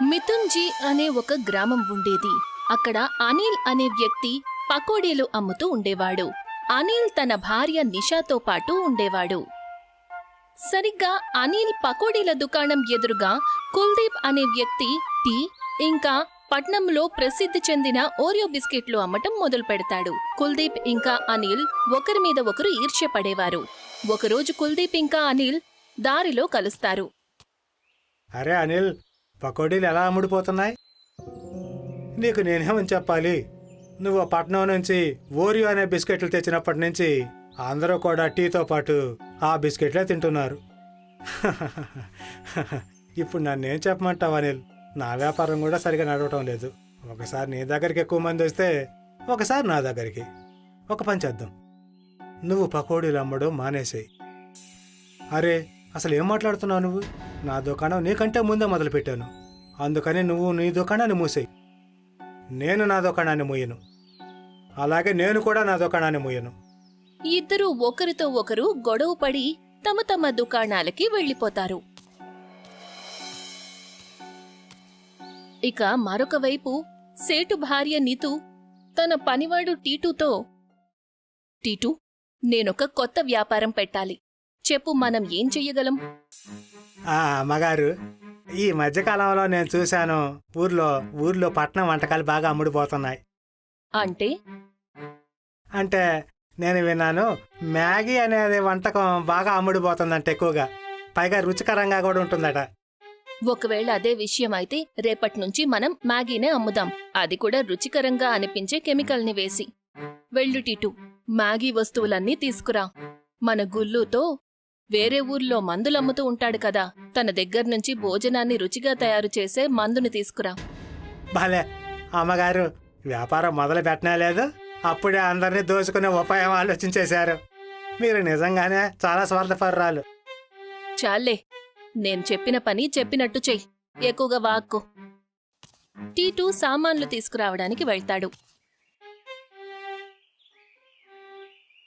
మిథున్జీ అనే ఒక గ్రామం ఉండేది. అక్కడ అనిల్ అనే వ్యక్తి పకోడీలు అమ్ముతూ ఉండేవాడు. అనిల్ తన భార్య నిషాతో పాటు ఉండేవాడు. సరిగ్గా అనిల్ పకోడీల దుకాణం ఎదురుగా కుల్దీప్ అనే వ్యక్తి టీ ఇంకా పట్నంలో ప్రసిద్ధి చెందిన ఓరియో బిస్కెట్లు అమ్మటం మొదలు పెడతాడు. కుల్దీప్ ఇంకా అనిల్ ఒకరి మీద ఒకరు ఈర్ష్య పడేవారు. ఒకరోజు కుల్దీప్ ఇంకా అనిల్ దారిలో కలుస్తారు. అరే అనిల్ పకోడీలు ఎలా అమ్ముడిపోతున్నాయి? నీకు నేనేమని చెప్పాలి? నువ్వు పట్నం నుంచి ఓరియో అనే బిస్కెట్లు తెచ్చినప్పటి నుంచి అందరూ కూడా టీతో పాటు ఆ బిస్కెట్లే తింటున్నారు. ఇప్పుడు నన్నేం చెప్పమంటావు అనిల్? నా వ్యాపారం కూడా సరిగా నడవటం లేదు. ఒకసారి నీ దగ్గరికి ఎక్కువ మంది వస్తే ఒకసారి నా దగ్గరికి. ఒక పని చేద్దాం. నువ్వు పకోడీలు అమ్మడం మానేసేయి. అరే అసలు ఏం మాట్లాడుతున్నావు నువ్వు? నా దుకాణం నీకంటే ముందే మొదలుపెట్టాను. అందుకని నువ్వు నీ దుకాణాన్ని మూసేయి. నేను నా దుకాణాన్ని మూయను. అలాగే నేను కూడా నా దుకాణాన్ని మూయను. ఇద్దరూ ఒకరితో ఒకరు గొడవపడి తమ తమ దుకాణాలకి వెళ్ళిపోతారు ఇక మరొక వైపు సేటు భార్య నీతు తన పనివాడు టీటూతో టీటూ నేనొక కొత్త వ్యాపారం పెట్టాలి. చెప్పు మనం ఏం చెయ్యగలం? ఆ అమ్మగారు ఈ మధ్యకాలంలో నేను చూశాను ఊర్లో ఊర్లో పట్నం వంటకాలు బాగా అమ్ముడుపోతున్నాయి. అంటే? అంటే నేను విన్నాను మ్యాగీ అనేది వంటకం బాగా అమ్ముడుపోతుందంట ఎక్కువగా. పైగా రుచికరంగా కూడా ఉంటుందట. ఒకవేళ అదే విషయం అయితే రేపటి నుంచి మనం మ్యాగీనే అమ్ముదాం. అది కూడా రుచికరంగా అనిపించే కెమికల్ని వేసి. వెళ్ళు టీటు మ్యాగీ వస్తువులన్నీ తీసుకురా. మన గుల్లుతో వేరే ఊర్లో మందులమ్ముతూ ఉంటాడు కదా. తన దగ్గర నుంచి భోజనాన్ని రుచిగా తయారు చేసే మందుని తీసుకురా. భలే. అమ్మగారు వ్యాపారం మొదలు పెట్టనే లేదు. అప్పుడే అందరినీ దోచుకునే ఉపాయం ఆలోచించేశారు. మీరు నిజంగానే చాలా స్వార్థపరురాలు. చాలే. నేను చెప్పిన పని చెప్పినట్టు చెయ్యి. ఎక్కువగా వాక్కు. టీటు సామాన్లు తీసుకురావడానికి వెళ్తాడు.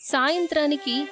సాయంత్రానికి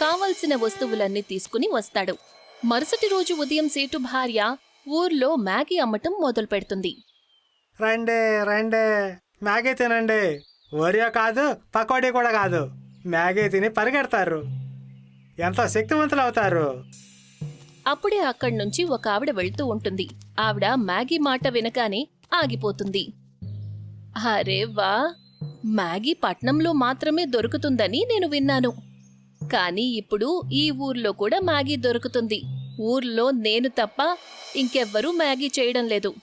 కావలసిన వస్తువులన్నీ తీసుకుని వస్తాడు. మరుసటి రోజు ఉదయం సేటు భార్య ఊర్లో మ్యాగీ అమ్మటం మొదలు పెడుతుంది. రండి రండి. మ్యాగీ తినండి. కాదు పకోడీ కూడా కాదు. మ్యాగీ తిని పరిగెడతారు. ఎంతో శక్తివంతులు అవుతారు. అప్పుడే అక్కడి నుంచి ఒక ఆవిడ వెళ్తూ ఉంటుంది. ఆవిడ మ్యాగీ మాట వినగానే ఆగిపోతుంది. అరే వా! మ్యాగీ పట్నంలో మాత్రమే దొరుకుతుందని నేను విన్నాను. కానీ ఇప్పుడు ఈ ఊర్లో కూడా మ్యాగీ దొరుకుతుంది. ఊర్లో నేను తప్ప ఇంకెవ్వరూ మ్యాగీ చేయడం లేదు.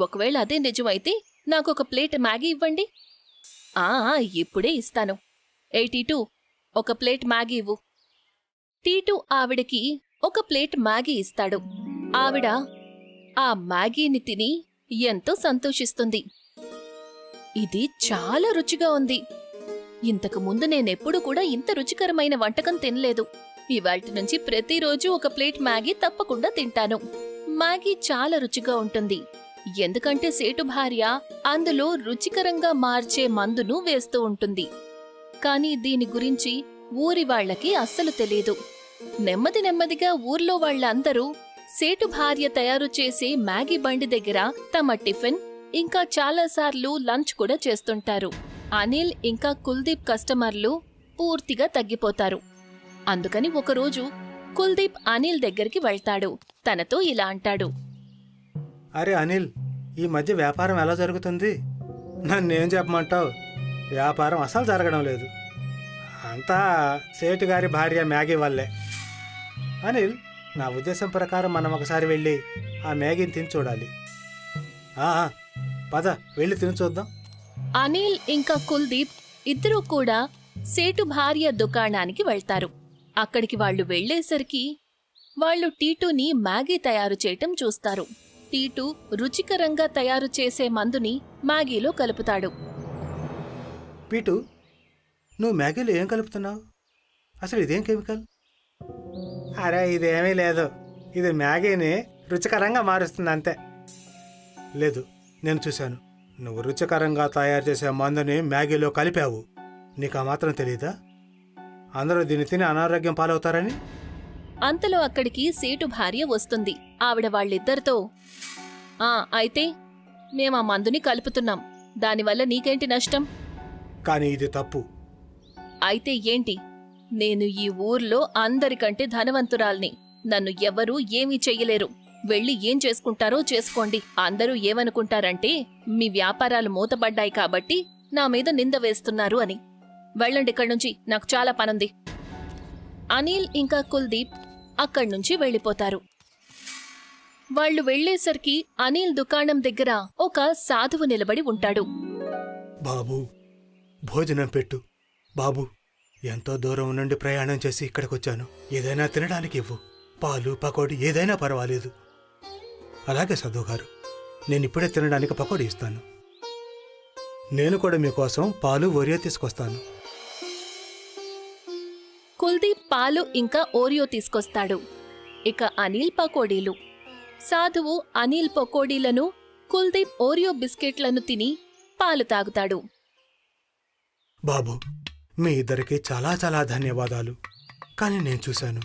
ఒకవేళ అదే నిజమైతే నాకు ఒక ప్లేట్ మ్యాగీ ఇవ్వండి. ఆ ఇప్పుడే ఇస్తాను. ఏ టీటూ ఒక ప్లేట్ మ్యాగీ ఇవ్వు. టీటు ఆవిడకి ఒక ప్లేట్ మ్యాగీ ఇస్తాడు. ఆవిడ ఆ మ్యాగీని తిని ఎంతో సంతోషిస్తుంది. ఇది చాలా రుచిగా ఉంది. ఇంతకు ముందు నేనెప్పుడు కూడా ఇంత రుచికరమైన వంటకం తినలేదు. ఇవాటి నుంచి ప్రతిరోజు ఒక ప్లేట్ మ్యాగీ తప్పకుండా తింటాను. మ్యాగీ చాలా రుచిగా ఉంటుంది. ఎందుకంటే సేటు భార్య అందులో రుచికరంగా మార్చే మందును వేస్తూ ఉంటుంది. కానీ దీని గురించి ఊరి వాళ్ళకి అస్సలు తెలియదు నెమ్మది నెమ్మదిగా ఊర్లో వాళ్ళందరూ సేటు భార్య తయారు చేసే మ్యాగీ బండి దగ్గర తమ టిఫిన్ ఇంకా చాలాసార్లు లంచ్ కూడా చేస్తుంటారు. అనిల్ ఇంకా కుల్దీప్ కస్టమర్లు పూర్తిగా తగ్గిపోతారు. అందుకని ఒకరోజు కుల్దీప్ అనిల్ దగ్గరికి వెళ్తాడు. తనతో ఇలా అంటాడు. అరే అనిల్ ఈ మధ్య వ్యాపారం ఎలా జరుగుతుంది? నన్నేం చెప్పమంటావు? వ్యాపారం అసలు జరగడం లేదు. అంతా సేటు గారి భార్య మ్యాగీ వల్లే. అనిల్ నా ఉద్దేశం ప్రకారం మనం ఒకసారి వెళ్ళి ఆ మ్యాగీని తిని చూడాలి. పద వెళ్ళి తిని చూద్దాం. అనిల్ ఇంకా కుల్దీప్ ఇద్దరూ కూడా సేటు భార్య దుకాణానికి వెళ్తారు. అక్కడికి వాళ్ళు వెళ్ళేసరికి వాళ్ళు టీటుని మ్యాగీ తయారు చేయటం చూస్తారు. టీటు రుచికరంగా తయారు చేసే మందుని మ్యాగీలో కలుపుతాడు. పీటు నువ్వు మ్యాగీలో ఏం కలుపుతున్నావు? అసలు ఇదేం కెమికల్? అరే ఇదేమీ లేదు. ఇది మ్యాగీని రుచికరంగా మారుస్తుంది అంతే. లేదు నేను చూశాను. నువ్వు రుచికరంగా తయారు చేసే మందుని మ్యాగీలో కలిపావు. నీకు ఆ మాత్రం తెలియదా అందరూ దీన్ని తిని అనారోగ్యం పాలవుతారని? అంతలో అక్కడికి సేటు భార్య వస్తుంది. ఆవిడ వాళ్ళిద్దరితో ఆ అయితే మేం ఆ మందుని కలుపుతున్నాం. దానివల్ల నీకేంటి నష్టం? కానీ ఇది తప్పు. అయితే ఏంటి? నేను ఈ ఊర్లో అందరికంటే ధనవంతురాల్ని. నన్ను ఎవ్వరూ ఏమీ చెయ్యలేరు. వెళ్ళి ఏం చేసుకుంటారో చేసుకోండి. అందరూ ఏమనుకుంటారంటే మీ వ్యాపారాలు మూతపడ్డాయి కాబట్టి నా మీద నింద వేస్తున్నారు అని. వెళ్ళండి ఇక్కడి నుంచి నాకు చాలా పనుంది. అనిల్ ఇంకా కుల్దీప్ అక్కడి నుంచి వెళ్ళిపోతారు. వాళ్ళు వెళ్ళేసరికి అనిల్ దుకాణం దగ్గర ఒక సాధువు నిలబడి ఉంటాడు. బాబు భోజనం పెట్టు. బాబు ఎంతో దూరం నుండి ప్రయాణం చేసి ఇక్కడికొచ్చాను. ఏదైనా తినడానికి ఇవ్వు. పాలు పకోడి ఏదైనా పర్వాలేదు. అలాగే గారు నేను ఇప్పుడే తినడానికి పకోడీ ఇస్తాను. నేను కూడా మీకోసం పాలు ఒరియో తీసుకొస్తాను. కుల్దీప్ పాలు ఇంకా ఓరియో తీసుకొస్తాడు. ఇక అనిల్ పకోడీలు. సాధువు అనిల్ పకోడీలను కుల్దీప్ ఓరియో బిస్కెట్లను తిని పాలు తాగుతాడు. బాబు మీ ఇద్దరికి చాలా చాలా ధన్యవాదాలు. కానీ నేను చూశాను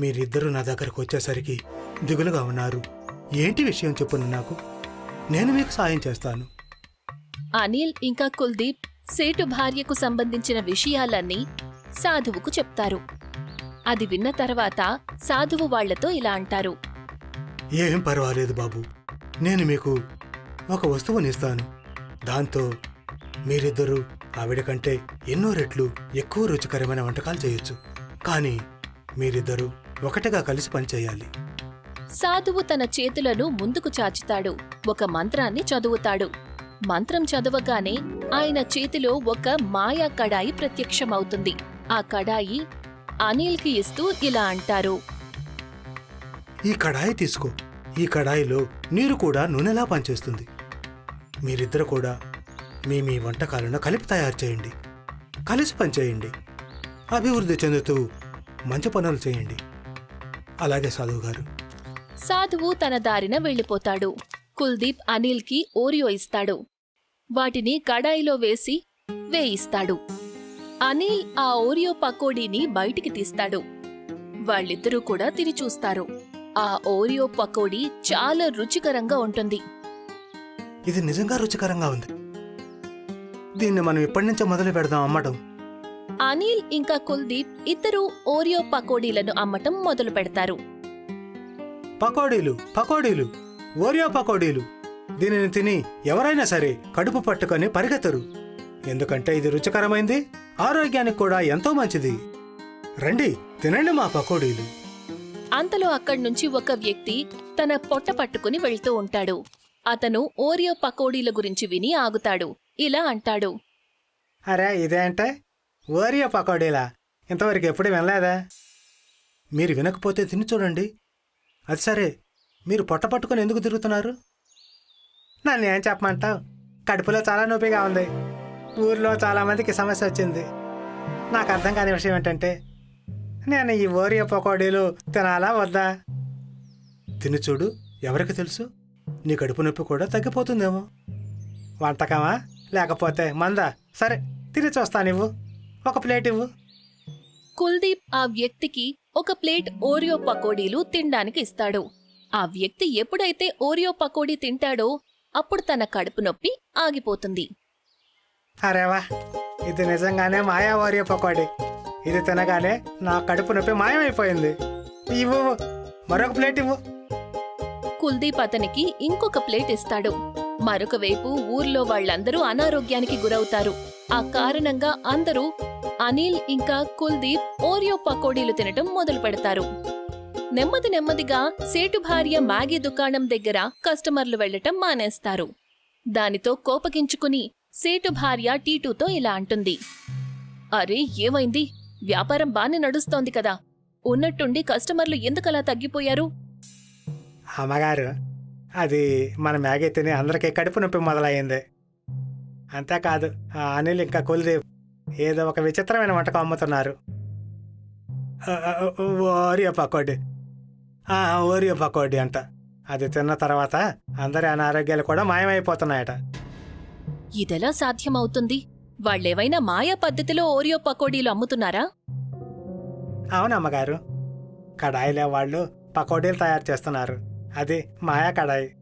మీరిద్దరూ నా దగ్గరకు వచ్చేసరికి దిగులుగా ఉన్నారు. ఏంటి విషయం చెప్పును నాకు? నేను మీకు సాయం చేస్తాను. అనిల్ ఇంకా కుల్దీప్ సేటు భార్యకు సంబంధించిన విషయాలన్నీ సాధువుకు చెప్తారు. అది విన్న తర్వాత సాధువు వాళ్ళతో ఇలా అంటారు. ఏం పర్వాలేదు బాబు. నేను మీకు ఒక వస్తువునిస్తాను దాంతో మీరిద్దరూ ఆవిడ కంటే ఎన్నో రెట్లు ఎక్కువ రుచికరమైన వంటకాలు చేయొచ్చు. కానీ మీరిద్దరూ ఒకటిగా కలిసి పనిచేయాలి. సాధువు తన చేతులను ముందుకు చాచుతాడు. ఒక మంత్రాన్ని చదువుతాడు. మంత్రం చదవగానే ఆయన చేతిలో ఒక మాయా కడాయి ప్రత్యక్షమవుతుంది. ఆ కడాయి అనిల్కి ఇస్తూ ఇలా అంటారు. ఈ కడాయి తీసుకో. ఈ కడాయిలో నీరు కూడా నూనెలా పనిచేస్తుంది? మీరిద్దరు కూడా మీ మీ వంటకాలను కలిపి తయారు చేయండి. కలిసి పనిచేయండి. అభివృద్ధి చెందుతూ మంచి పనులు చేయండి. అలాగే సాధువు గారు. సాధువు తన దారిన వెళ్ళిపోతాడు. కుల్దీప్ అనిల్కి ఓరియో ఇస్తాడు. వాటిని కడాయిలో వేసి వేయిస్తాడు. అనిల్ ఆ ఓరియో పకోడీని బయటికి తీస్తాడు. వాళ్ళిద్దరూ కూడా తిని చూస్తారు. ఆ ఓరియో పకోడీ చాలా రుచికరంగా ఉంటుంది. ఇది నిజంగా రుచికరంగా ఉంది. దీన్ని మనం ఇప్పటి నుంచే మొదలు పెడదాం అమ్మటం. అనిల్ ఇంకా కుల్దీప్ ఇద్దరూ ఓరియో పకోడీలను అమ్మటం మొదలు పెడతారు. పకోడీలు పకోడీలు ఓరియో పకోడీలు. దీనిని తిని ఎవరైనా సరే కడుపు పట్టుకొని పరిగెత్తరు. ఎందుకంటే ఇది రుచికరమైంది ఆరోగ్యానికి కూడా ఎంతో మంచిది. రండి తినండి మా పకోడీలు. అంతలో అక్కడి నుంచి ఒక వ్యక్తి తన పొట్ట పట్టుకుని వెళ్తూ ఉంటాడు. అతను ఓరియో పకోడీల గురించి విని ఆగుతాడు. ఇలా అంటాడు. అరే ఇదే అంటే? ఓరియో పకోడీలా? ఇంతవరకు ఎప్పుడు వినలేదా? మీరు వినకపోతే తిని చూడండి. అది సరే. మీరు పొట్ట పట్టుకొని ఎందుకు తిరుగుతున్నారు? నన్ను ఏం చెప్పమంటావు? కడుపులో చాలా నొప్పిగా ఉంది. ఊర్లో చాలామందికి సమస్య వచ్చింది. నాకు అర్థం కాని విషయం ఏంటంటే నేను ఈ ఓరియో పకోడీలు తినాలా వద్దా? తిని చూడు ఎవరికి తెలుసు? నీ కడుపు నొప్పి కూడా తగ్గిపోతుందేమో. వంటకమా? లేకపోతే మందా? సరే తిని చూస్తా నువ్వు ఒక ప్లేట్ ఇవ్వు. కుల్దీప్ ఆ వ్యక్తికి ఒక ప్లేట్ ఓరియో పకోడీలు తినడానికి ఇస్తాడు. ఆ వ్యక్తి ఎప్పుడైతే ఓరియో పకోడీ తింటాడో అప్పుడు తన కడుపు నొప్పి ఆగిపోతుంది. అరేవా ఇది నిజంగానే మాయా ఓరియో పకోడీ. ఇది తినగానే నా కడుపు నొప్పి మాయమైపోయింది. ఇవ్వు మరొక ప్లేట్ ఇవ్వు. కుల్దీప్ అతనికి ఇంకొక ప్లేట్ ఇస్తాడు. మరొక వైపు ఊర్లో వాళ్ళందరూ అనారోగ్యానికి గురవుతారు. ఆ కారణంగా అందరూ అనిల్ ఇంకా కుల్దీప్ ఓరియో పకోడీలు తినటం మొదలు పెడతారు. నెమ్మది నెమ్మదిగా సేటు భార్య మ్యాగీ దుకాణం దగ్గర కస్టమర్లు వెళ్ళటం మానేస్తారు. దానితో కోపగించుకుని సేటు భార్య టీటూతో ఇలా అంటుంది. అరే ఏమైంది? వ్యాపారం బానే నడుస్తోంది కదా. ఉన్నట్టుండి కస్టమర్లు ఎందుకలా తగ్గిపోయారు? అమ్మగారు అది మన మ్యాగీ తిని అందరికీ కడుపు నొప్పి మొదలయ్యింది అంతేకాదు అనిల్ ఇంకా కుల్దీప్ ఏదో ఒక విచిత్రమైన వంటకం అమ్ముతున్నారు. ఓరియో పకోడీ. ఓరియో పకోడీ అంట. అది తిన్న తర్వాత అందరి అనారోగ్యాలు కూడా మాయమైపోతున్నాయట. ఇదెలా సాధ్యమవుతుంది? వాళ్ళేవైనా మాయా పద్ధతిలో ఓరియో పకోడీలు అమ్ముతున్నారా? అవును అమ్మగారు కడాయిలే వాళ్ళు పకోడీలు తయారు చేస్తున్నారు. అది మాయా కడాయి.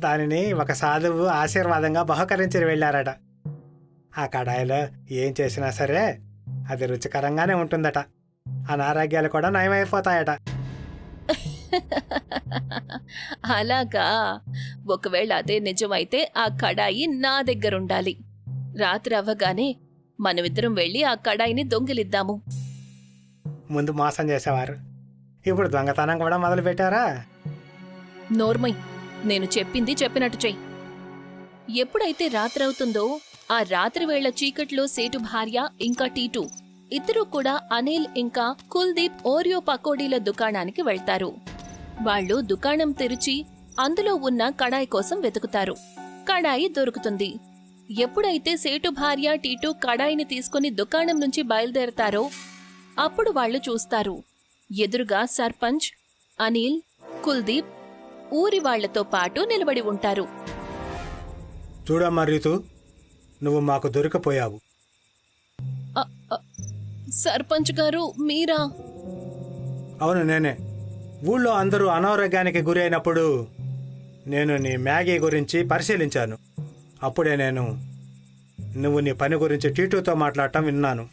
దానిని ఒక సాధువు ఆశీర్వాదంగా బహుకరించి వెళ్ళారట. ఆ కడాయిలో ఏం చేసినా సరే అది రుచికరంగానే ఉంటుందట. అనారోగ్యాలు కూడా నయమైపోతాయట. అలాగా? ఒకవేళ అదే నిజమైతే ఆ కడాయి నా దగ్గరుండాలి. రాత్రి అవ్వగానే మనమిద్దరం వెళ్ళి ఆ కడాయిని దొంగిలిద్దాము. ముందు మోసం చేసేవారు. ఇప్పుడు దొంగతనం కూడా మొదలు పెట్టారా నోర్మై నేను చెప్పింది చెప్పినట్టు చెయ్యి. ఎప్పుడైతే రాత్రవుతుందో ఆ రాత్రి వేళ చీకట్లో సేటు భార్య ఇంకా టీటు. ఇద్దరూ కూడా అనిల్ ఇంకా కుల్దీప్ ఓరియో పకోడీల దుకాణానికి వెళ్తారు. వాళ్ళు దుకాణం తెరిచి అందులో ఉన్న కడాయి కోసం వెతుకుతారు. కడాయి దొరుకుతుంది. ఎప్పుడైతే సేటు భార్య టీటు కడాయిని తీసుకుని దుకాణం నుంచి బయలుదేరతారో అప్పుడు వాళ్ళు చూస్తారు. ఎదురుగా సర్పంచ్ అనిల్ కుల్దీప్ ఊరి వాళ్ళతో పాటు నిలబడి ఉంటారు. చూడమ్మా రీతు నువ్వు మాకు దొరికిపోయావు. సర్పంచ్ గారు మీరా? అవును నేనే. ఊళ్ళో అందరూ అనారోగ్యానికి గురైనప్పుడు నేను నీ మ్యాగీ గురించి పరిశీలించాను. అప్పుడే నేను నువ్వు నీ పని గురించి టీటూతో మాట్లాడటం విన్నాను.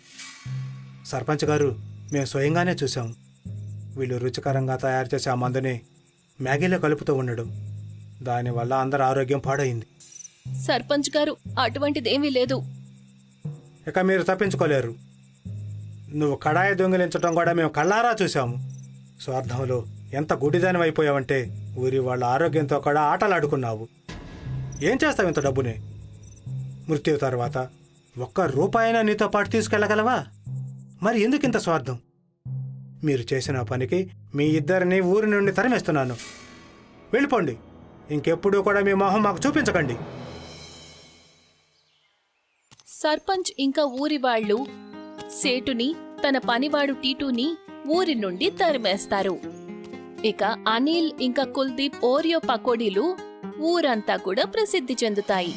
సర్పంచ్ గారు మేము స్వయంగానే చూసాం వీళ్ళు రుచికరంగా తయారు చేసే ఆ మందుని మ్యాగీలో కలుపుతూ ఉండడం. దానివల్ల అందరి ఆరోగ్యం పాడైంది. సర్పంచ్ గారు అటువంటిదేమీ లేదు. ఇక మీరు తప్పించుకోలేరు. నువ్వు కడాయి దొంగిలించడం కూడా మేము కళ్ళారా చూసాము స్వార్థంలో ఎంత గుడిదాని అయిపోయావంటే ఊరి వాళ్ళ ఆరోగ్యంతో కూడా ఆటలాడుకున్నావు. ఏం చేస్తావు ఇంత డబ్బుని? మృత్యు తర్వాత ఒక్క రూపాయినా నీతో పాటు తీసుకెళ్ళగలవా? మరి ఎందుకు ఇంత స్వార్థం? మీరు చేసిన పనికి మీ ఇద్దరిని ఊరి నుండి తరిమేస్తున్నాను. వెళ్ళిపోండి. ఇంకెప్పుడూ కూడా మీ మొహం మాకు చూపించకండి. సర్పంచ్ ఇంకా ఊరి వాళ్ళు సేటుని తన పనివాడు టీటూని ఊరి నుండి తరిమేస్తారు. ఇక అనిల్ ఇంకా కుల్దీప్ ఓరియో పకోడీలు ఊరంతా కూడా ప్రసిద్ధి చెందుతాయి.